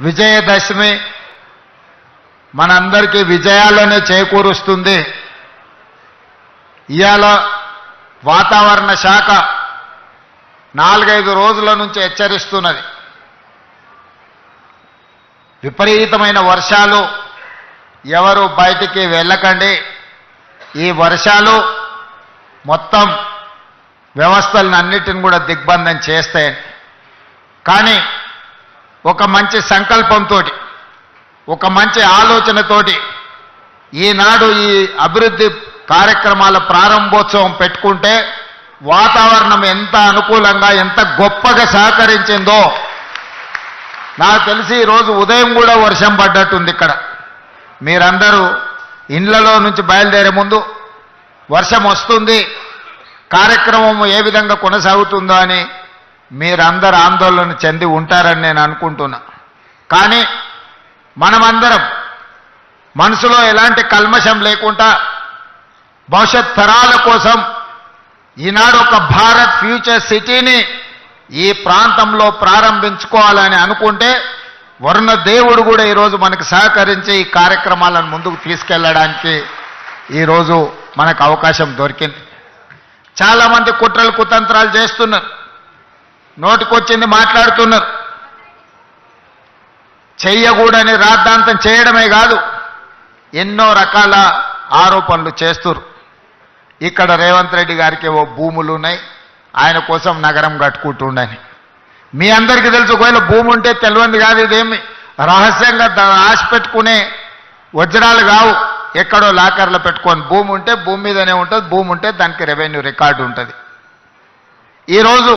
విజయదశమి మనందరికీ విజయాలనే చేకూరుస్తుంది. ఇవాళ వాతావరణ శాఖ నాలుగైదు రోజుల నుంచి హెచ్చరిస్తున్నది. విపరీతమైన వర్షాలు ఎవరు బయటికి వెళ్ళకండి. ఈ వర్షాలు మొత్తం వ్యవస్థలను అన్నిటిని కూడా దిగ్బంధం చేస్తాయని కానీ ఒక మంచి సంకల్పంతో ఒక మంచి ఆలోచనతోటి ఈనాడు ఈ అభివృద్ధి కార్యక్రమాల ప్రారంభోత్సవం పెట్టుకుంటే వాతావరణం ఎంత అనుకూలంగా ఎంత గొప్పగా సహకరించిందో. నాకు తెలిసి ఈరోజు ఉదయం కూడా వర్షం పడ్డట్టుంది ఇక్కడ. మీరందరూ ఇండ్లలో నుంచి బయలుదేరే ముందు వర్షం వస్తుంది కార్యక్రమం ఏ విధంగా కొనసాగుతుందో అని మీరందరూ ఆందోళన చెంది ఉంటారని నేను అనుకుంటున్నా. కానీ మనమందరం మనసులో ఎలాంటి కల్మషం లేకుండా భవిష్యత్ తరాల కోసం ఈనాడు ఒక భారత్ ఫ్యూచర్ సిటీని ఈ ప్రాంతంలో ప్రారంభించుకోవాలని అనుకుంటే వరుణ దేవుడు కూడా ఈరోజు మనకు సహకరించి ఈ కార్యక్రమాలను ముందుకు తీసుకెళ్ళడానికి ఈరోజు మనకు అవకాశం దొరికింది. చాలామంది కుట్రలు కుతంత్రాలు చేస్తున్నారు. నోటికొచ్చింది మాట్లాడుతున్నారు. చెయ్యకూడని రాద్ధాంతం చేయడమే కాదు ఎన్నో రకాల ఆరోపణలు చేస్తున్నారు ఇక్కడ రేవంత్ రెడ్డి గారికి ఓ భూములు ఉన్నాయి ఆయన కోసం నగరం కట్టుకుంటుండని. మీ అందరికీ తెలుసు ఒకవేళ భూమి ఉంటే తెలియంది కాదు ఇదేమి. రహస్యంగా ఆశ పెట్టుకునే వజ్రాలు కావు. ఎక్కడో లాకర్లో పెట్టుకొని భూమి ఉంటే భూమి మీదనే ఉంటుంది భూమి ఉంటే దానికి రెవెన్యూ రికార్డు ఉంటుంది. ఈరోజు